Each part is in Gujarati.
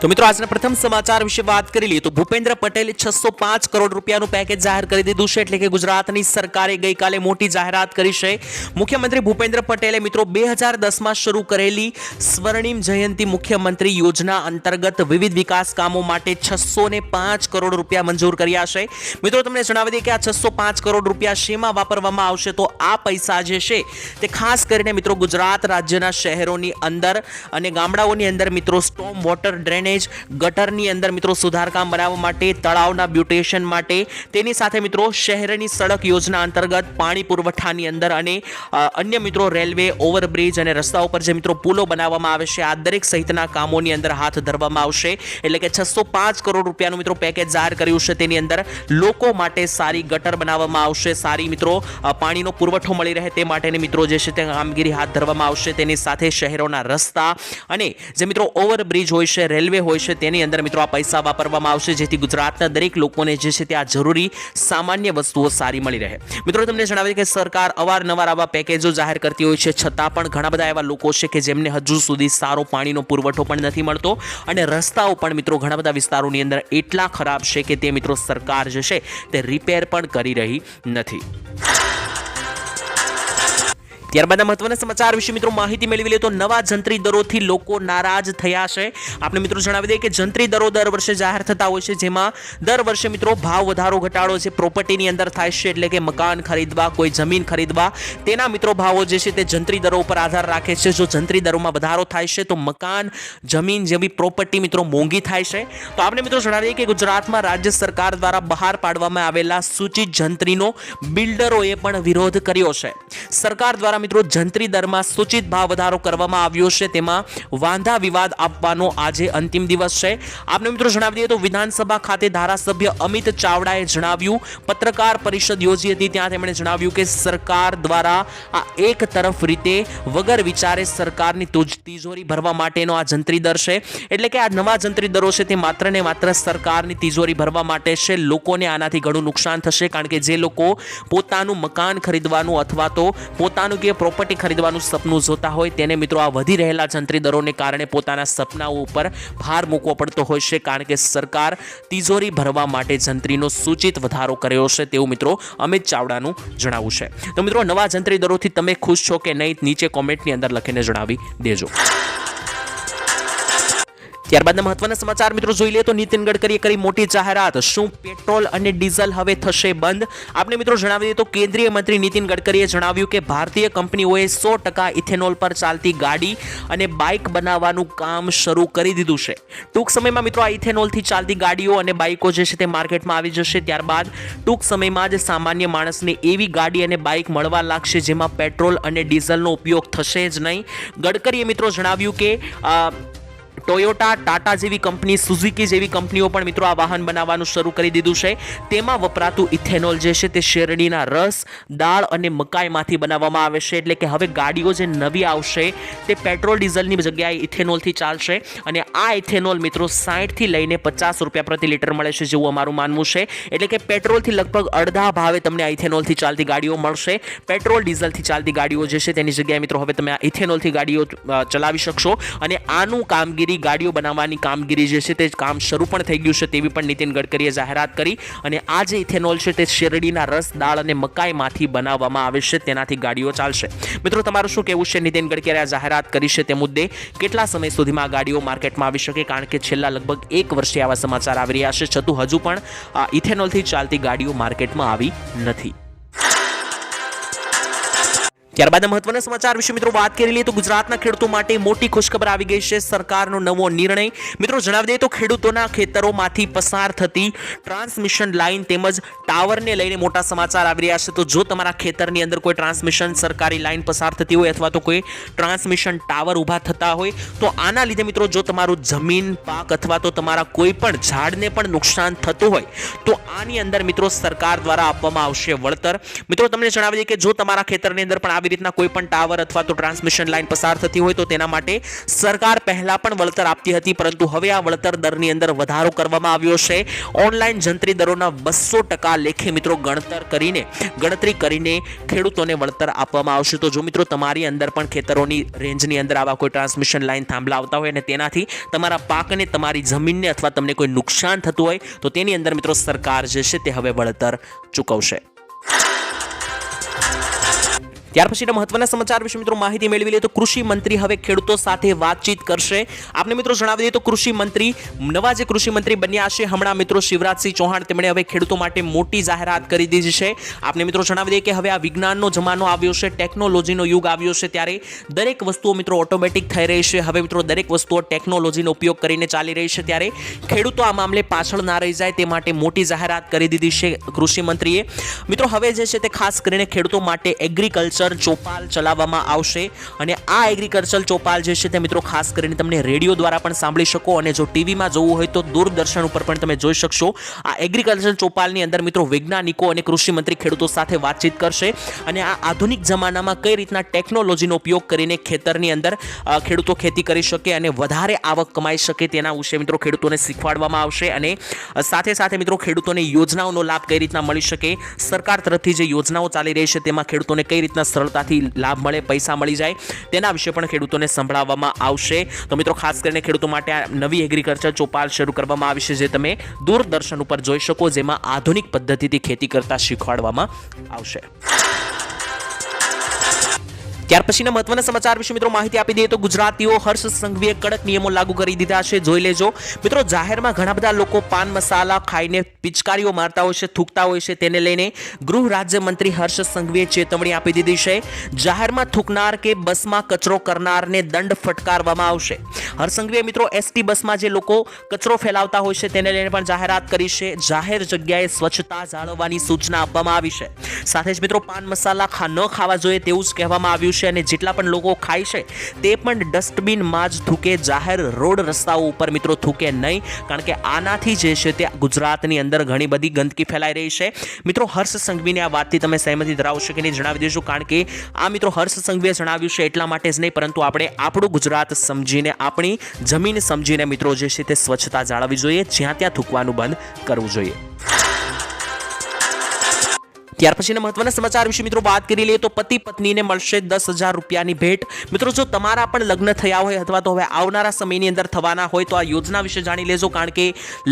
તો મિત્રો, આજના પ્રથમ સમાચાર વિશે વાત કરી લઈએ તો ભૂપેન્દ્ર પટેલે છસો પાંચ કરોડ રૂપિયાનું પેકેજ જાહેર કરી દીધું છે એટલે કે ગુજરાતની સરકારે ગઈકાલે મોટી જાહેરાત કરી છે. મુખ્યમંત્રી ભૂપેન્દ્ર પટેલે મિત્રો, બે હજાર દસમાં શરૂ કરેલી સ્વર્ણિમ જયંતિ મુખ્યમંત્રી યોજના અંતર્ગત વિવિધ વિકાસ કામો માટે છસો પાંચ કરોડ રૂપિયા મંજૂર કર્યા છે. મિત્રો, તમને જણાવી દઈએ કે આ છસો પાંચ કરોડ રૂપિયા શેમાં વાપરવામાં આવશે? તો આ પૈસા જે છે તે ખાસ કરીને મિત્રો ગુજરાત રાજ્યના શહેરોની અંદર અને ગામડાઓની અંદર મિત્રો સ્ટોમ વોટર ડ્રેનેજ ગટરની અંદર મિત્રો સુધારકામ બનાવવા માટે, તળાવના બ્યુટેશન માટે. તેની સાથે મિત્રો શહેરની સડક યોજના અંતર્ગત પાણી પુરવઠાની અંદર અને અન્ય મિત્રો રેલવે ઓવરબ્રિજ અને રસ્તા ઉપર જે મિત્રો પુલો બનાવવામાં આવે છે, આ દરેક સહિતના કામોની અંદર હાથ ધરવામાં આવશે. એટલે કે છસો પાંચ કરોડ રૂપિયાનું મિત્રો પેકેજ જાહેર કર્યું છે તેની અંદર. લોકો માટે સારી ગટર બનાવવામાં આવશે, સારી મિત્રો પાણીનો પુરવઠો મળી રહે તે માટેની મિત્રો જે છે તે કામગીરી હાથ ધરવામાં આવશે. તેની સાથે શહેરોના રસ્તા અને જે મિત્રો ઓવરબ્રિજ હોય છે, રેલવે હોય છે તેની અંદર મિત્રો આ પૈસા વાપરવામાં આવશે, જેથી ગુજરાતના દરેક લોકોને જે છે તે આ જરૂરી સામાન્ય વસ્તુઓ સારી મળી રહે. મિત્રો, તમને જણાવ્યું કે સરકાર અવારનવાર આવા પેકેજો જાહેર કરતી હોય છે, છતાં પણ ઘણા બધા એવા લોકો છે કે જેમને હજુ સુધી સારો પાણીનો પુરવઠો પણ નથી મળતો અને રસ્તાઓ પણ મિત્રો ઘણા બધા વિસ્તારોની અંદર એટલા ખરાબ છે કે તે મિત્રો સરકાર જે છે તે રિપેર પણ કરી રહી નથી. ત્યારબાદ મહત્વના સમાચાર વિશે મિત્રો માહિતી મેળવી લે તો નવા જંત્રી દરોથી લોકો નારાજ થયા છે. આપણે મિત્રો જણાવી દઈએ કે જંત્રી દરો દર વર્ષે જાહેર થતા હોય છે, જેમાં દર વર્ષે મિત્રો ભાવ વધારો ઘટાડો છે પ્રોપર્ટીની અંદર થાય છે, એટલે કે મકાન ખરીદવા, કોઈ જમીન ખરીદવા, તેના મિત્રો ભાવો જે છે તે જંત્રી દરો ઉપર આધાર રાખે છે. જો જંત્રી દરોમાં વધારો થાય છે, તો મકાન, જમીન જેવી પ્રોપર્ટી મિત્રો મોંઘી થાય છે. તો આપણે મિત્રો જણાવીએ કે ગુજરાતમાં રાજ્ય સરકાર દ્વારા બહાર પાડવામાં આવેલા સૂચિત જંત્રીનો બિલ્ડરોએ પણ વિરોધ કર્યો છે. સરકાર દ્વારા મિત્રો જંત્રી દરમાં સૂચિત ભાવ વધારો કરવામાં આવ્યો છે. તેમાં વાંધા વિવાદ આપવાનો આજે અંતિમ દિવસ છે. આપને મિત્રો જણાવી દઈએ તો વિધાનસભા ખાતે ધારાસભ્ય અમિત ચાવડાએ જણાવ્યું, પત્રકાર પરિષદ યોજી હતી. ત્યાં તેમણે જણાવ્યું કે સરકાર દ્વારા આ એક તરફ રીતે વગર વિચારે સરકારની તિજોરી ભરવા માટેનો આ જંત્રી દર છે. એટલે કે આ નવા જંત્રી દરો છે તે માત્ર ને માત્ર સરકારની તિજોરી ભરવા માટે છે. લોકોને આનાથી ઘણું નુકસાન થશે, કારણ કે જે લોકો પોતાનું મકાન ખરીદવાનું અથવા તો પોતાનું કે પ્રોપર્ટી ખરીદવાનું સપનું જોતા હોય તેને મિત્રો આ વધી રહેલા જંત્રી દરોને કારણે પોતાના સપનાઓ ઉપર ભાર મૂકવો પડતો હોય છે કારણ કે સરકાર તિજોરી ભરવા માટે જંત્રીનો સૂચિત વધારો કર્યો છે તેવું મિત્રો અમિત ચાવડાનું જણાવવું છે. તો મિત્રો નવા જંત્રી દરોથી તમે ખુશ છો કે નહીં, નીચે કોમેન્ટની અંદર લખીને જણાવી દેજો. ત્યારબાદના મહત્વના સમાચાર મિત્રો જોઈ લઈએ તો નીતિન ગડકરીએ કરી મોટી જાહેરાત. શું પેટ્રોલ અને ડીઝલ હવે થશે બંધ? આપણે મિત્રો જણાવી દઈએ તો કેન્દ્રીય મંત્રી નીતિન ગડકરીએ જણાવ્યું કે ભારતીય કંપનીઓએ સો ટકા ઇથેનોલ પર ચાલતી ગાડી અને બાઇક બનાવવાનું કામ શરૂ કરી દીધું છે. ટૂંક સમયમાં મિત્રો આ ઇથેનોલથી ચાલતી ગાડીઓ અને બાઇકો જે છે તે માર્કેટમાં આવી જશે. ત્યારબાદ ટૂંક સમયમાં જ સામાન્ય માણસને એવી ગાડી અને બાઇક મળવા લાગશે જેમાં પેટ્રોલ અને ડીઝલનો ઉપયોગ થશે જ નહીં. ગડકરીએ મિત્રો જણાવ્યું કે ટોયોટા ટાટા જેવી કંપની સુઝુકી જેવી કંપનીઓ પણ મિત્રો આ વાહન બનાવવાનું શરૂ કરી દીધું છે. તેમાં વપરાતું ઇથેનોલ જે છે તે શેરડીના રસ, દાળ અને મકાઈમાંથી બનાવવામાં આવે છે. એટલે કે હવે ગાડીઓ જે નવી આવશે તે પેટ્રોલ ડીઝલની જગ્યાએ ઇથેનોલથી ચાલશે અને આ ઇથેનોલ મિત્રો સાઠથી લઈને પચાસ રૂપિયા પ્રતિ લીટર મળે છે જેવું અમારું માનવું છે. એટલે કે પેટ્રોલથી લગભગ અડધા ભાવે તમને આ ઇથેનોલથી ચાલતી ગાડીઓ મળશે. પેટ્રોલ ડીઝલથી ચાલતી ગાડીઓ જે છે તેની જગ્યાએ મિત્રો હવે તમે આ ઇથેનોલથી ગાડીઓ ચલાવી શકશો. અને આનું કામગીરી ગાડીઓ બનાવવાની કામગીરી જે છે તે કામ શરૂ પણ થઈ ગયું છે તેવી પણ નીતિન ગડકરીએ જાહેરાત કરી અને આ જે ઇથેનોલ છે તે શેરડીના રસ, દાળ અને મકાઈમાંથી બનાવવામાં આવે છે, તેનાથી ગાડીઓ ચાલશે. મિત્રો, તમારું શું કહેવું છે? નીતિન ગડકરીએ આ જાહેરાત કરી છે તે મુદ્દે કેટલા સમય સુધીમાં ગાડીઓ માર્કેટમાં આવી શકે? કારણ કે છેલ્લા લગભગ એક વર્ષથી આવા સમાચાર આવી રહ્યા છે. છતું હજુ પણ આ ઇથેનોલથી ચાલતી ગાડીઓ માર્કેટમાં આવી નથી. ત્યારબાદ મહત્વના સમાચાર વિશે મિત્રો વાત કરી લઈએ તો ગુજરાતના ખેડૂતો માટે મોટી ખુશખબર આવી ગઈ છે. સરકારનો નવો નિર્ણય. મિત્રો જણાવી દઈએ તો ખેડૂતોના ખેતરોમાંથી પસાર થતી ટ્રાન્સમિશન લાઇન તેમજ ટાવરને લઈને મોટા સમાચાર આવી રહ્યા છે. તો જો તમારા ખેતરની અંદર કોઈ ટ્રાન્સમિશન સરકારી લાઇન પસાર થતી હોય અથવા તો કોઈ ટ્રાન્સમિશન ટાવર ઊભા થતા હોય, તો આના લીધે મિત્રો જો તમારું જમીન, પાક અથવા તો તમારા કોઈ પણ ઝાડને પણ નુકસાન થતું હોય, તો આની અંદર મિત્રો સરકાર દ્વારા આપવામાં આવશે વળતર. મિત્રો તમને જણાવી દઈએ કે જો તમારા ખેતરની અંદર પણ આવી આવી રીતના કોઈ પણ ટાવર અથવા તો ટ્રાન્સમિશન લાઇન પસાર થતી હોય તો તેના માટે સરકાર પહેલાં પણ વળતર આપતી હતી, પરંતુ હવે આ વળતર દરની અંદર વધારો કરવામાં આવ્યો છે. ઓનલાઈન જંત્રી દરોના બસો ટકા લેખે મિત્રો ગણતર કરીને, ગણતરી કરીને ખેડૂતોને વળતર આપવામાં આવશે. તો જો મિત્રો તમારી અંદર પણ ખેતરોની રેન્જની અંદર આવા કોઈ ટ્રાન્સમિશન લાઇન થાંભલા આવતા હોય અને તેનાથી તમારા પાકને, તમારી જમીનને અથવા તમને કોઈ નુકસાન થતું હોય, તો તેની અંદર મિત્રો સરકાર જે છે તે હવે વળતર ચૂકવશે. ત્યાર પછીના મહત્વના સમાચાર વિશે મિત્રો માહિતી મેળવી લઈએ તો કૃષિ મંત્રી હવે ખેડૂતો સાથે વાતચીત કરશે. આપને મિત્રો જણાવી દઈએ તો કૃષિ મંત્રી, નવા જે કૃષિ મંત્રી બન્યા છે, હમણાં મિત્રો શિવરાજસિંહ ચૌહાણ તેમણે હવે ખેડૂતો માટે મોટી જાહેરાત કરી દીધી છે. આપને મિત્રો જણાવી દઈએ કે હવે આ વિજ્ઞાનનો જમાનો આવ્યો છે, ટેકનોલોજીનો યુગ આવ્યો છે ત્યારે દરેક વસ્તુઓ મિત્રો ઓટોમેટિક થઈ રહી છે. હવે મિત્રો દરેક વસ્તુઓ ટેકનોલોજીનો ઉપયોગ કરીને ચાલી રહી છે ત્યારે ખેડૂતો આ મામલે પાછળ ના રહી જાય તે માટે મોટી જાહેરાત કરી દીધી છે કૃષિ મંત્રીએ. મિત્રો હવે જે છે તે ખાસ કરીને ખેડૂતો માટે એગ્રીકલ્ચર ચોપાલ ચલાવવામાં આવશે અને આ એગ્રીકલ્ચર ચોપાલ જે છે તે મિત્રો ખાસ કરીને તમને રેડિયો દ્વારા પણ સાંભળી શકો અને જો ટીવીમાં જોવું હોય તો દૂરદર્શન ઉપર પણ તમે જોઈ શકશો. આ એગ્રીકલ્ચર ચોપાલની અંદર મિત્રો વૈજ્ઞાનિકો અને કૃષિમંત્રી ખેડૂતો સાથે વાતચીત કરશે અને આ આધુનિક જમાનામાં કઈ રીતના ટેકનોલોજીનો ઉપયોગ કરીને ખેતરની અંદર ખેડૂતો ખેતી કરી શકે અને વધારે આવક કમાઈ શકે તેના વિશે મિત્રો ખેડૂતોને શીખવાડવામાં આવશે અને સાથે સાથે મિત્રો ખેડૂતોને યોજનાઓનો લાભ કઈ રીતના મળી શકે? સરકાર તરફથી જે યોજનાઓ ચાલી રહી છે તેમાં ખેડૂતોને કઈ રીતના સરળતાથી લાભ મળે, પૈસા મળી જાય. તેના વિશે પણ ખેડૂતોને સંભળાવવામાં આવશે. તો મિત્રો, ખાસ કરીને ખેડૂતો માટે આ નવી એગ્રીકલ્ચર ચોપાલ શરૂ કરવામાં આવી છે, જે તમે દૂરદર્શન ઉપર જોઈ શકો, જેમાં આધુનિક પદ્ધતિથી ખેતી કરતા શીખવાડવામાં આવશે. ત્યાર પછીના મહત્વના સમાચાર વિશે મિત્રો માહિતી આપી દઈએ તો ગુજરાતીઓ હર્ષ સંઘવીએ કડક નિયમો લાગુ કરી દીધા છે. જોઈ લેજો. મિત્રો, જાહેરમાં ઘણા બધા લોકો પાન મસાલા ખાઈને પિચકારીઓ મારતા હોય છે, થૂકતા હોય છે. તેને લઈને ગૃહ રાજ્યમંત્રી હર્ષ સંઘવીએ ચેતવણી આપી દીધી છે. જાહેરમાં થૂકનાર કે બસમાં કચરો કરનારને દંડ ફટકારવામાં આવશે. હર્ષ સંઘવીએ મિત્રો, એસટી બસમાં જે લોકો કચરો ફેલાવતા હોય છે, તેને લઈને પણ જાહેરાત કરી છે. જાહેર જગ્યાએ સ્વચ્છતા જાળવવાની સૂચના આપવામાં આવી છે. સાથે જ મિત્રો, પાન મસાલા ન ખાવા જોઈએ તેવું જ કહેવામાં આવ્યું છે અને જેટલા પણ લોકો ખાય છે તે પણ ડસ્ટબિનમાં જ થૂકે, જાહેર રોડ રસ્તાઓ ઉપર મિત્રો થૂકે નહીં. કારણ કે આનાથી જે છે તે ગુજરાતની અંદર ઘણી બધી ગંદકી ફેલાઈ રહી છે. મિત્રો, હર્ષ સંઘવીની આ વાતથી તમે સહેમતી ધરાવશો કે નહીં જણાવી દેજો, કારણ કે આ મિત્રો હર્ષ સંઘવીએ જણાવ્યું છે એટલા માટે જ નહીં, પરંતુ આપણે આપણું ગુજરાત સમજીને, આપણી જમીન સમજીને મિત્રો જે છે તે સ્વચ્છતા જાળવવી જોઈએ, જ્યાં ત્યાં થૂકવાનું બંધ કરવું જોઈએ. ત્યાર પછીના મહત્વના સમાચાર વિશે મિત્રો વાત કરી લઈએ તો પતિ પત્નીને મળશે દસ હજાર રૂપિયાની ભેટ. મિત્રો જો તમારા પણ લગ્ન થયા હોય અથવા તો હવે આવનારા સમયની અંદર થવાના હોય તો આ યોજના વિશે જાણી લેજો કારણ કે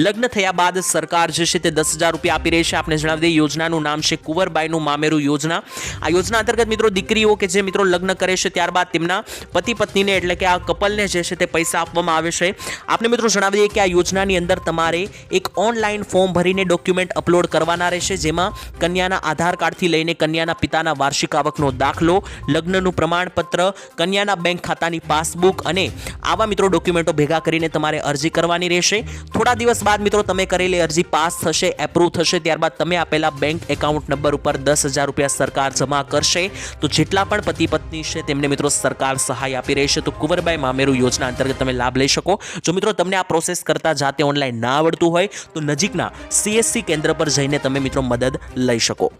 લગ્ન થયા બાદ સરકાર જે છે તે દસ હજાર રૂપિયા આપી રહી છે. આપણે જણાવી દઈએ, યોજનાનું નામ છે કુંવરબાઈનું મામેરું યોજના. આ યોજના અંતર્ગત મિત્રો દીકરીઓ કે જે મિત્રો લગ્ન કરે છે ત્યારબાદ તેમના પતિ પત્નીને એટલે કે આ કપલને જે છે તે પૈસા આપવામાં આવે છે. આપણે મિત્રો જણાવી દઈએ કે આ યોજનાની અંદર તમારે એક ઓનલાઈન ફોર્મ ભરીને ડોક્યુમેન્ટ અપલોડ કરવાના રહેશે જેમાં કન્યાના આધાર કાર્ડથી લઈને કન્યાના પિતાના વાર્ષિક આવકનો દાખલો, લગ્નનું પ્રમાણપત્ર, કન્યાના બેંક ખાતાની પાસબુક અને આવા મિત્રો ડોક્યુમેન્ટો ભેગા કરીને તમારે અરજી કરવાની રહેશે. થોડા દિવસ બાદ મિત્રો તમે કરેલી અરજી પાસ થશે એપ્રુવ થશે, ત્યારબાદ તમે આપેલા બેંક એકાઉન્ટ નંબર ઉપર દસ હજાર રૂપિયા સરકાર જમા કરશે. તો જેટલા પણ પતિ પત્ની છે તેમને મિત્રો સરકાર સહાય આપી રહી છે. તો કુંવરબાઈ મામેરું યોજના અંતર્ગત તમે લાભ લઈ શકો. જો મિત્રો તમને આ પ્રોસેસ કરતા જાતે ઓનલાઈન ના આવડતું હોય, તો નજીકના સીએસસી કેન્દ્ર પર જઈને તમે મિત્રો મદદ લઈ શકો.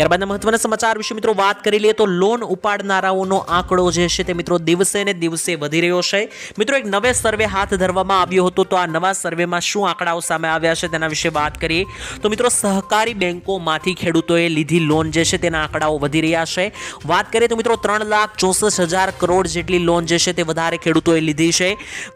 ત્યારબાદના મહત્વના સમાચાર વિશે મિત્રો વાત કરી લઈએ તો લોન ઉપાડનારાઓનો આંકડો જે છે તે મિત્રો દિવસે ને દિવસે વધી રહ્યો છે. મિત્રો એક નવે સર્વે હાથ ધરવામાં આવ્યો હતો તો આ નવા સર્વેમાં શું આંકડાઓ સામે આવ્યા છે તેના વિશે વાત કરીએ. તો મિત્રો સહકારી બેંકોમાંથી ખેડૂતોએ લીધી લોન જે છે તેના આંકડાઓ વધી રહ્યા છે. વાત કરીએ તો મિત્રો ત્રણ લાખ ચોસઠ હજાર કરોડ જેટલી લોન જે છે તે વધારે ખેડૂતોએ લીધી છે.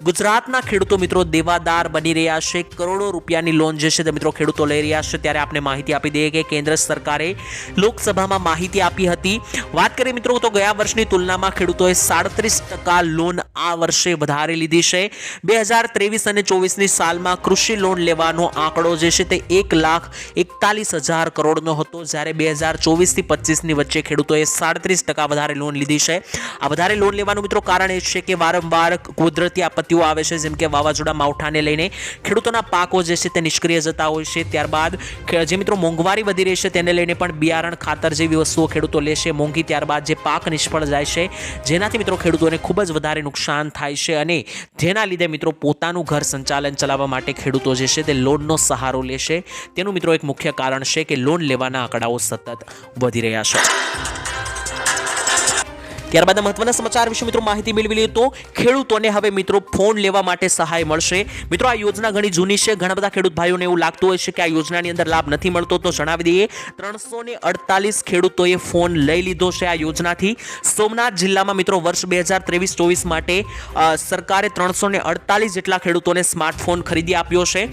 ગુજરાતના ખેડૂતો મિત્રો દેવાદાર બની રહ્યા છે. કરોડો રૂપિયાની લોન જે છે તે મિત્રો ખેડૂતો લઈ રહ્યા છે. ત્યારે આપણે માહિતી આપી દઈએ કે કેન્દ્ર સરકારે લોકસભામાં માહિતી આપી હતી. વાત કરીએ મિત્રો, તો ગયા વર્ષની તુલનામાં ખેડૂતોએ સાડત્રીસ ટકા લોન આ વર્ષે વધારે લીધી છે. બે હજાર ત્રેવીસ અને ચોવીસની સાલમાં કૃષિ લોન લેવાનો આંકડો જે છે તે એક લાખ એકતાલીસ હજાર કરોડનો હતો. જ્યારે બે હજાર ચોવીસથી પચીસની વચ્ચે ખેડૂતોએ સાડત્રીસ ટકા વધારે લોન લીધી છે. આ વધારે લોન લેવાનું મિત્રો કારણ એ છે કે વારંવાર કુદરતી આપત્તિઓ આવે છે, જેમ કે વાવાઝોડા માવઠાને લઈને ખેડૂતોના પાકો જે છે તે નિષ્ક્રિય જતા હોય છે. ત્યારબાદ, જે મિત્રો મોંઘવારી વધી રહી છે તેને લઈને પણ બિયારણ ખાતર જેવી વસ્તુઓ ખેડૂતો લેશે, મોંઘી ત્યારબાદ જે પાક નિષ્ફળ જાય છે, જેનાથી મિત્રો ખેડૂતોને ખૂબ જ વધારે નુકસાન થાય છે અને જેના લીધે મિત્રો પોતાનું ઘર સંચાલન ચલાવવા માટે ખેડૂતો જે છે તે લોનનો સહારો લેશે. તેનું મિત્રો એક મુખ્ય કારણ છે કે લોન લેવાના આંકડાઓ સતત વધી રહ્યા છે. ત્યારબાદ મહત્વના સમાચાર વિશે મિત્રો માહિતી મેળવી લઈએ તો ખેડૂતોને હવે મિત્રો ફોન લેવા માટે સહાય મળશે. મિત્રો આ યોજના ઘણી જૂની છે. ઘણા બધા ખેડૂત ભાઈઓને એવું લાગતું હોય છે કે આ યોજનાની અંદર લાભ નથી મળતો. તો જણાવી દઈએ ત્રણસો અડતાલીસ ખેડૂતોએ ફોન લઈ લીધો છે આ યોજનાથી. સોમનાથ જિલ્લામાં મિત્રો વર્ષ બે હજાર ત્રેવીસ ચોવીસ માટે સરકારે ત્રણસો અડતાલીસ જેટલા ખેડૂતોને સ્માર્ટફોન ખરીદી આપ્યો છે.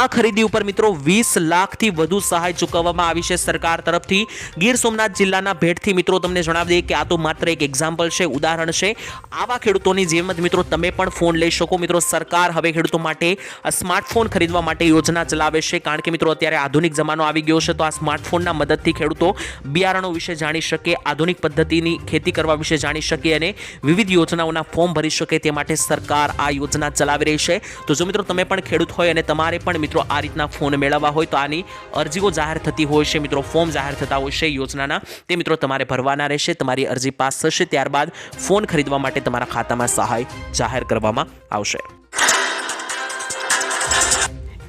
આ ખરીદી ઉપર મિત્રો વીસ લાખથી વધુ સહાય ચૂકવવામાં આવી છે સરકાર તરફથી. ગીર સોમનાથ જિલ્લાના ભેટથી મિત્રો તમને જણાવી દઈએ કે આ તો માત્ર એક એક્ઝામ્પલ છે, ઉદાહરણ છે. આવા ખેડૂતોની જેમ મિત્રો તમે પણ ફોન લઈ શકો. મિત્રો, સરકાર હવે ખેડૂતો માટે, આ સ્માર્ટફોન ખરીદવા માટે યોજના ચલાવે છે. કારણ કે મિત્રો, અત્યારે આધુનિક જમાનો આવી ગયો છે, તો આ સ્માર્ટફોનના મદદથી ખેડૂતો બિયારણો વિશે જાણી શકે, આધુનિક પદ્ધતિની ખેતી કરવા વિશે જાણી શકે અને વિવિધ યોજનાઓના ફોર્મ ભરી શકે તે માટે સરકાર આ યોજના ચલાવી રહી છે. તો જો મિત્રો, તમે પણ ખેડૂત હોય અને તમારે પણ મિત્રો આ રીતના ફોન મેળવવા હોય, તો આની અરજીઓ જાહેર થતી હોય છે. મિત્રો ફોર્મ જાહેર થતા હોય છે યોજનાના. તે મિત્રો તમારે ભરવાના રહેશે. તમારી અરજી પાસ થશે. ત્યારબાદ ફોન ખરીદવા માટે તમારા ખાતામાં સહાય જાહેર કરવામાં આવશે.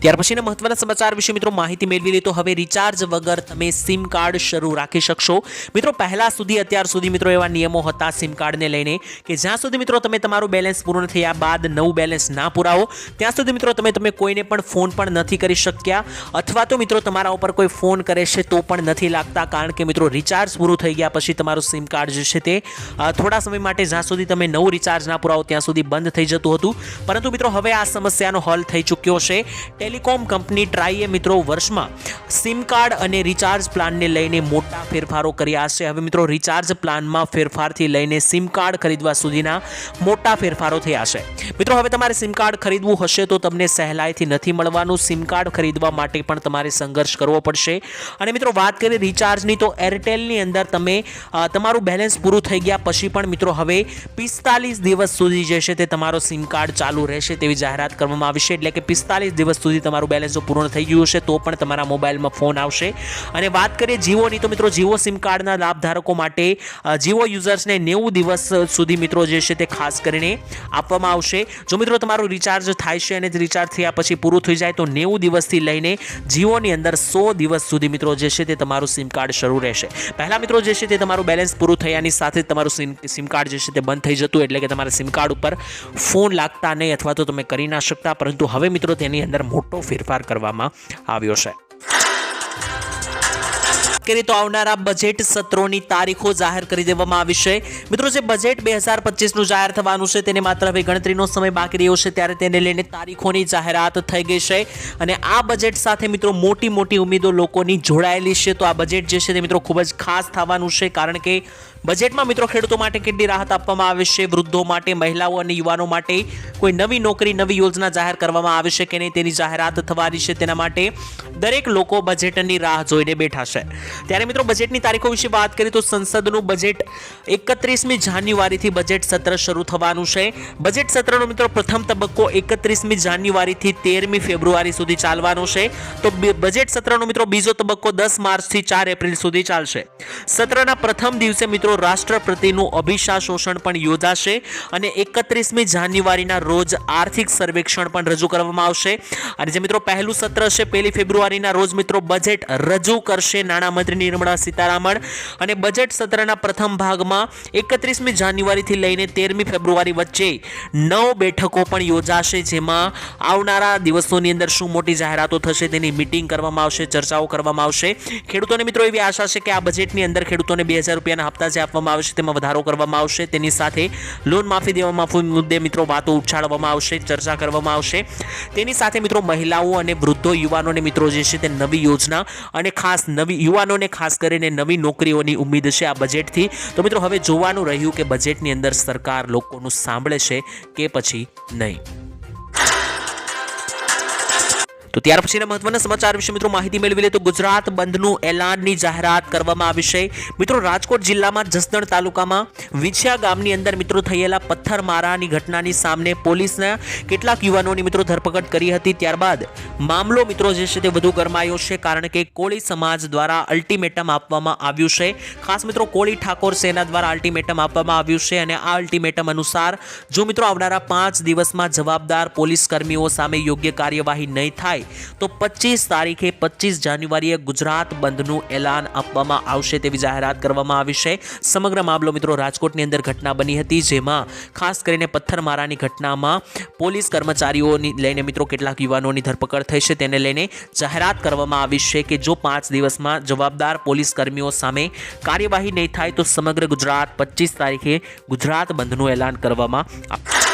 ત્યાર પછીના મહત્વના સમાચાર વિશે મિત્રો માહિતી મેળવી લઈએ તો હવે રિચાર્જ વગર તમે સિમ કાર્ડ શરૂ રાખી શકશો. મિત્રો, પહેલા સુધી, અત્યાર સુધી મિત્રો એવા નિયમો હતા સિમ કાર્ડને લઈને કે જ્યાં સુધી મિત્રો તમે તમારું બેલેન્સ પૂર્ણ થયા બાદ નવું બેલેન્સ ના પુરાવો, ત્યાં સુધી મિત્રો તમે તમે કોઈને પણ ફોન પણ નથી કરી શક્યા. અથવા તો મિત્રો તમારા ઉપર કોઈ ફોન કરે છે તો પણ નથી લાગતા, કારણ કે મિત્રો રિચાર્જ પૂરું થઈ ગયા પછી તમારું સિમ કાર્ડ જે છે તે થોડા સમય માટે જ્યાં સુધી તમે નવું રિચાર્જ ના પુરાવો ત્યાં સુધી બંધ થઈ જતું હતું. પરંતુ મિત્રો, હવે આ સમસ્યાનો હલ થઈ ચૂક્યો છે. ટેલિકોમ કંપની ટ્રાઈએ મિત્રો વર્ષમાં સિમ કાર્ડ અને રિચાર્જ પ્લાનને લઈને મોટા ફેરફારો કર્યા છે. હવે મિત્રો રિચાર્જ પ્લાનમાં ફેરફારથી લઈને સિમ કાર્ડ ખરીદવા સુધીના મોટા ફેરફારો થયા છે. મિત્રો હવે તમારે સિમ કાર્ડ ખરીદવું હશે તો તમને સહેલાઈથી નથી મળવાનું. સિમ કાર્ડ ખરીદવા માટે પણ તમારે સંઘર્ષ કરવો પડશે. અને મિત્રો વાત કરીએ રિચાર્જની તો એરટેલની અંદર તમે તમારું બેલેન્સ પૂરું થઈ ગયા પછી પણ મિત્રો હવે પિસ્તાલીસ દિવસ સુધી જે છે તે તમારો સિમ કાર્ડ ચાલુ રહેશે તેવી જાહેરાત કરવામાં આવી છે. એટલે કે પિસ્તાલીસ દિવસ સુધી તમારું બેલેન્સ જો પૂર્ણ થઈ ગયું હશે, તો પણ તમારા મોબાઈલમાં ફોન આવશે. અને વાત કરીએ જીઓની, તો મિત્રો જીઓ સિમ કાર્ડના લાભધારકો માટે જીઓ યુઝર્સને નેવું દિવસ સુધી મિત્રો જે છે તે ખાસ કરીને આપવામાં આવશે. જો મિત્રો તમારું રિચાર્જ થાય છે અને રિચાર્જ થયા પછી પૂરું થઈ જાય, તો નેવું દિવસથી લઈને જીઓની અંદર સો દિવસ સુધી મિત્રો જે છે તે તમારું સિમ કાર્ડ શરૂ રહેશે. પહેલાં મિત્રો જે છે તે તમારું બેલેન્સ પૂરું થયાની સાથે તમારું સિમ સિમ કાર્ડ જે છે તે બંધ થઈ જતું, એટલે કે તમારા સિમ કાર્ડ ઉપર ફોન લાગતા નહીં અથવા તો તમે કરી ના શકતા. પરંતુ હવે મિત્રો તેની અંદર મોટો ફેરફાર કરવામાં આવ્યો છે. કરીએ તો આવનારા બજેટ સત્રોની તારીખો જાહેર કરી દેવામાં આવી છે. મિત્રો, જે બજેટ બે હજાર પચીસનું જાહેર થવાનું છે, તેને માત્ર હવે ગણતરીનો સમય બાકી રહ્યો છે, ત્યારે તેને લઈને તારીખોની જાહેરાત થઈ ગઈ છે. અને આ બજેટ સાથે મિત્રો મોટી મોટી ઉમેદો લોકોની જોડાયેલી છે. તો આ બજેટ જે છે તે મિત્રો ખૂબ જ ખાસ થવાનું છે, કારણ કે બજેટમાં મિત્રો ખેડૂતો માટે કેટલી રાહત આપવામાં આવે વૃદ્ધો માટે, મહિલાઓ અને યુવાનો માટે કોઈ નવી નોકરી, નવી યોજના જાહેર કરવામાં આવે કે નહીં? તેની જાહેરાત થવાની છે. તેના માટે દરેક લોકો બજેટની રાહ જોઈને બેઠા છે. ત્યારે મિત્રો બજેટની તારીખો વિશે વાત કરીએ તો સંસદનું બજેટ એકત્રીસમી જાન્યુઆરીથી બજેટ સત્ર શરૂ થવાનું છે. બજેટ સત્રનો મિત્રો પ્રથમ તબક્કો એકત્રીસમી જાન્યુઆરીથી તેરમી ફેબ્રુઆરી સુધી ચાલવાનો છે. તો બજેટ સત્રનો મિત્રો બીજો તબક્કો દસ માર્ચથી ચાર એપ્રિલ સુધી ચાલશે. સત્રના પ્રથમ દિવસે મિત્રો રાષ્ટ્રપતિનું અભિષા શોષણ પણ યોજાશે અને એકત્રીસમી જાન્યુઆરીના રોજ આર્થિક સર્વેક્ષણ પણ રજૂ કરવામાં આવશે. અને જે મિત્રો પહેલું સત્ર છે, પહેલી ફેબ્રુઆરીના રોજ મિત્રો બજેટ રજૂ કરશે નાણામંત્રી નિર્મળા સીતારામન. અને બજેટ સત્રના પ્રથમ ભાગમાં એકત્રીસમી જાન્યુઆરીથી લઈને તેરમી ફેબ્રુઆરી વચ્ચે નવ બેઠકો પણ યોજાશે, જેમાં આવનારા દિવસોની અંદર શું મોટી જાહેરાતો થશે તેની મિટિંગ કરવામાં આવશે, ચર્ચાઓ કરવામાં આવશે. ખેડૂતોને મિત્રો એવી આશા છે કે આ બજેટની અંદર ખેડૂતોને બે હજાર રૂપિયાના હપ્તા જે આપવામાં આવશે, તેમાં વધારો કરવામાં આવશે. તેની સાથે લોન માફી દેવા માફી મુદ્દે મિત્રો વાતો ઉછાળવામાં આવશે, ચર્ચા કરવામાં આવશે. તેની સાથે મિત્રો મહિલાઓ અને વૃદ્ધો, યુવાનોને મિત્રો જે છે તે નવી યોજના અને ખાસ નવી યુવાનોને ખાસ કરીને નવી નોકરીઓની ઉમ્મીદ છે આ બજેટથી. તો મિત્રો હવે જોવાનું રહ્યું કે બજેટની અંદર સરકાર લોકોનું સાંભળે છે કે પછી નહીં. તો ત્યાર પછીના મહત્વના સમાચાર વિશે મિત્રો માહિતી મેળવી લે તો ગુજરાત બંધનું એલાનની જાહેરાત કરવામાં આવી છે. મિત્રો રાજકોટ જિલ્લામાં જસદણ તાલુકામાં વિછિયા ગામની અંદર મિત્રો થયેલા પથ્થરમારાની ઘટનાની સામે પોલીસના કેટલાક યુવાનોની મિત્રો ધરપકડ કરી હતી. ત્યારબાદ મામલો મિત્રો જે છે તે વધુ ગરમાયો છે કારણ કે કોળી સમાજ દ્વારા અલ્ટિમેટમ આપવામાં આવ્યું છે. ખાસ મિત્રો કોળી ઠાકોર સેના દ્વારા અલ્ટિમેટમ આપવામાં આવ્યું છે અને આ અલ્ટિમેટમ અનુસાર જો મિત્રો આવનારા પાંચ દિવસમાં જવાબદાર પોલીસ કર્મીઓ સામે યોગ્ય કાર્યવાહી નહીં થાય તો પચીસ તારીખે પચીસ જાન્યુઆરીએ ગુજરાત બંધનું એલાન આપવામાં આવશે તેવી જાહેરાત કરવામાં આવી છે. સમગ્ર મામલો મિત્રો રાજકોટની અંદર ઘટના બની હતી, જેમાં ખાસ કરીને પથ્થરમારાની ઘટનામાં પોલીસ કર્મચારીઓની લઈને મિત્રો કેટલાક યુવાનોની ધરપકડ થઈ છે. તેને લઈને જાહેરાત કરવામાં આવી છે કે જો પાંચ દિવસમાં જવાબદાર પોલીસ કર્મીઓ સામે કાર્યવાહી નહીં થાય, તો સમગ્ર ગુજરાત પચીસ તારીખે ગુજરાત બંધનું એલાન કરવામાં આવશે.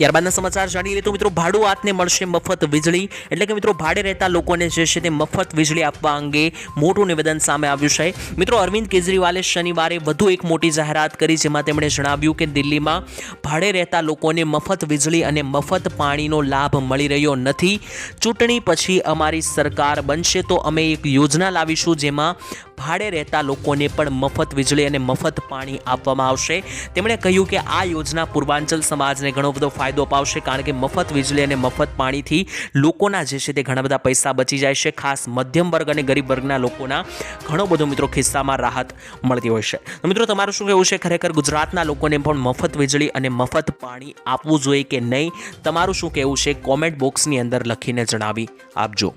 ત્યારબાદના સમાચાર જાણી લઈએ તો મિત્રો ભાડું આતને મળશે મફત વીજળી. એટલે કે મિત્રો ભાડે રહેતા લોકોને જે છે તે મફત વીજળી આપવા અંગે મોટું નિવેદન સામે આવ્યું છે. મિત્રો અરવિંદ કેજરીવાલે શનિવારે વધુ એક મોટી જાહેરાત કરી, જેમાં તેમણે જણાવ્યું કે દિલ્હીમાં ભાડે રહેતા લોકોને મફત વીજળી અને મફત પાણીનો લાભ મળી રહ્યો નથી. ચૂંટણી પછી અમારી સરકાર બનશે તો અમે એક યોજના લાવીશું જેમાં ભાડે રહેતા લોકોને પણ મફત વીજળી અને મફત પાણી આપવામાં આવશે. તેમણે કહ્યું કે આ યોજના પૂર્વાંચલ સમાજને ઘણો બધો ફાયદો અપાવશે કારણ કે મફત વીજળી અને મફત પાણીથી લોકોના જે છે તે ઘણા બધા પૈસા બચી જાય છે. ખાસ મધ્યમ વર્ગ અને ગરીબ વર્ગના લોકોના ઘણો બધો મિત્રો ખિસ્સામાં રાહત મળતી હોય છે. તો મિત્રો, તમારું શું કહેવું છે? ખરેખર ગુજરાતના લોકોને પણ મફત વીજળી અને મફત પાણી આપવું જોઈએ કે નહીં? તમારું શું કહેવું છે? કોમેન્ટ બોક્સની અંદર લખીને જણાવી આપજો.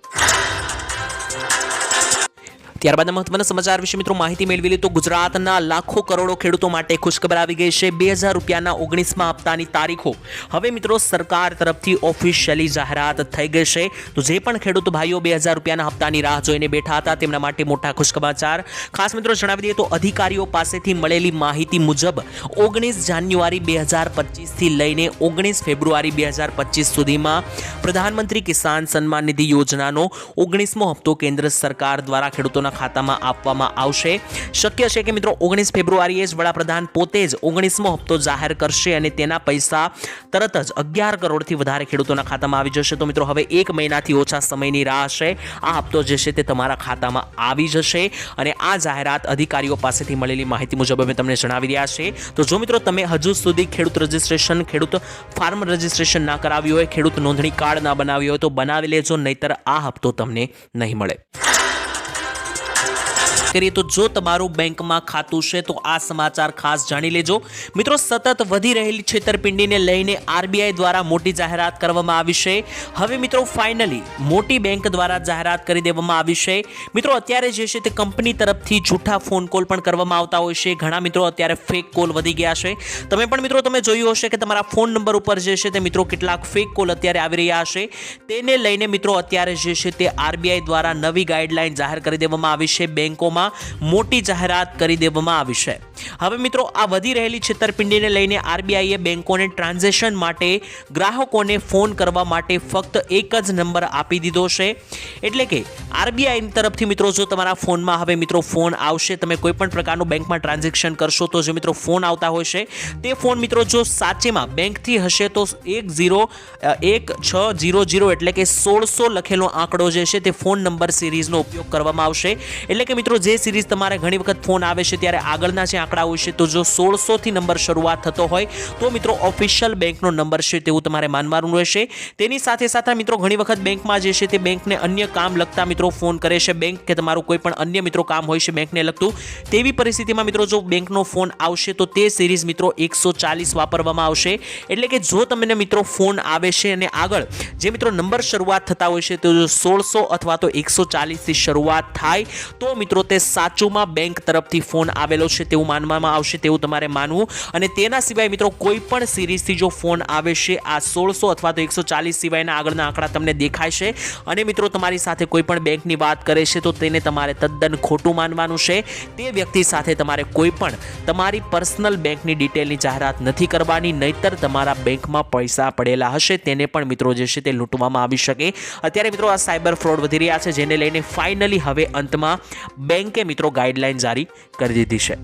ત્યારબાદ મહત્વના સમાચાર વિશે મિત્રો માહિતી મેળવી તો ગુજરાતના લાખો કરોડો ખેડૂતો માટે ખુશખબર આવી ગઈ છે. બે હજાર રૂપિયાના ઓગણીસમાં હપ્તાની તારીખો. હવે મિત્રો સરકાર તરફથી ઓફિશિયલી જાહેરાત થઈ ગઈ છે. તો જે પણ ખેડૂત ભાઈઓ બે હજાર રૂપિયાના હપ્તાની રાહ જોઈને બેઠા હતા તેમના માટે મોટા ખુશખબાચાર. ખાસ મિત્રો જણાવી દઈએ તો અધિકારીઓ પાસેથી મળેલી માહિતી મુજબ ઓગણીસ જાન્યુઆરી બે હજાર પચીસથી લઈને ઓગણીસ ફેબ્રુઆરી બે હજાર પચીસ સુધીમાં પ્રધાનમંત્રી કિસાન સન્માન નિધિ યોજનાનો ઓગણીસમો હપ્તો કેન્દ્ર સરકાર દ્વારા ખેડૂતોના ખાતામાં આપવામાં આવશે. શક્ય છે કે મિત્રો ઓગણીસ ફેબ્રુઆરીએ જ વડાપ્રધાન પોતે જ ઓગણીસમો હપ્તો જાહેર કરશે અને તેના પૈસા તરત જ અગિયાર કરોડથી વધારે ખેડૂતોના ખાતામાં આવી જશે. તો મિત્રો હવે એક મહિનાથી ઓછા સમયની રાહ છે. આ હપ્તો જે છે તે તમારા ખાતામાં આવી જશે અને આ જાહેરાત અધિકારીઓ પાસેથી મળેલી માહિતી મુજબ અમે તમને જણાવી રહ્યા છે તો જો મિત્રો તમે હજુ સુધી ખેડૂત રજિસ્ટ્રેશન, ખેડૂત ફાર્મ રજિસ્ટ્રેશન ના કરાવ્યું હોય, ખેડૂત નોંધણી કાર્ડ ના બનાવ્યું હોય તો બનાવી લેજો, નહીતર આ હપ્તો તમને નહીં મળે. કરીએ તો જો તમારું બેંકમાં ખાતું છે તો આ સમાચાર ખાસ જાણી લેજો. મિત્રો, સતત વધી રહેલી છેતરપિંડીને લઈને આરબીઆઈ દ્વારા મોટી જાહેરાત કરવામાં આવી છે. હવે મિત્રો, ફાઇનલી મોટી બેંક દ્વારા જાહેરાત કરી દેવામાં આવી છે. મિત્રો, અત્યારે જે છે તે કંપની તરફથી જૂઠા ફોન કોલ પણ કરવામાં આવતા હોય છે. ઘણા મિત્રો અત્યારે ફેક કોલ વધી ગયા છે. તમે પણ મિત્રો, તમે જોયું હશે કે તમારા ફોન નંબર ઉપર જે છે તે મિત્રો કેટલાક ફેક કોલ અત્યારે આવી રહ્યા હશે તેને લઈને મિત્રો, અત્યારે જે છે તે આરબીઆઈ દ્વારા નવી ગાઈડલાઈન જાહેર કરી દેવામાં આવી છે બેંકોમાં. મોટી જાહેરાત કરી દેવામાં આવી છે. હવે મિત્રો, આ વધી રહેલી છેતરપિંડીને લઈને આરબીઆઈએ બેન્કોને ટ્રાન્ઝેક્શન માટે ગ્રાહકોને ફોન કરવા માટે ફક્ત એક જ નંબર આપી દીધો છે. એટલે કે આરબીઆઈની તરફથી મિત્રો, જો તમારા ફોનમાં હવે મિત્રો ફોન આવશે, તમે કોઈ પણ પ્રકારનું બેંકમાં ટ્રાન્ઝેક્શન કરશો, તો જે મિત્રો ફોન આવતા હોય છે, તે ફોન મિત્રો જો સાચેમાં બેંકથી હશે, તો એક ઝીરો, એક છ જીરો જીરો એટલે કે સોળસો લખેલો આંકડો જે છે, તે ફોન નંબર સિરીઝનો ઉપયોગ કરવામાં આવશે. એટલે કે મિત્રો, જે સિરીઝ તમારે ઘણી વખત ફોન આવે છે ત્યારે આગળના જે આંકડા હોય છે તો જો સોળસોથી નંબર શરૂઆત થતો હોય, તો મિત્રો ઓફિશિયલ બેંકનો નંબર છે તેવું તમારે માનવાનું રહેશે. તેની સાથે સાથે મિત્રો ઘણી વખત બેંકમાં જે છે તે બેંકને અન્ય કામ લગતા મિત્રો ફોન કરે છે. બેંક કે તમારું કોઈ પણ અન્ય મિત્રો કામ હોય છે બેંકને લગતું, તેવી પરિસ્થિતિમાં મિત્રો જો બેંકનો ફોન આવશે તો તે સિરીઝ મિત્રો એકસો ચાલીસ વાપરવામાં આવશે. એટલે કે જો તમને મિત્રો ફોન આવે છે અને આગળ જે મિત્રો નંબર શરૂઆત થતા હોય છે, તો જો સોળસો અથવા તો એકસો ચાલીસથી શરૂઆત થાય, તો મિત્રો તે સાચુંમાં બેંક તરફથી ફોન આવેલો છે તેવું માનવામાં આવશે તેવું તમારે માનવું. અને તેના સિવાય મિત્રો, કોઈ પણ સિરીઝથી જો ફોન આવે છે, આ સોળસો અથવા તો એકસો ચાલીસ સિવાયના આગળના આંકડા તમને દેખાય છે. અને મિત્રો, તમારી સાથે કોઈ પણ બેંકની વાત કરે છે તો તેને તમારે તદ્દન ખોટું માનવાનું છે. તે વ્યક્તિ સાથે તમારે કોઈ પણ તમારી પર્સનલ બેંકની ડિટેલની જાહેરાત નથી કરવાની, નહીતર તમારા બેંકમાં પૈસા પડેલા હશે, તેને પણ મિત્રો જે છે તે લૂંટવામાં આવી શકે. અત્યારે મિત્રો, આ સાયબર ફ્રોડ વધી રહ્યા છે, જેને લઈને ફાઇનલી હવે અંતમાં બેંકે બેન્કે મિત્રો ગાઈડલાઇન જારી કરી દીધી છે.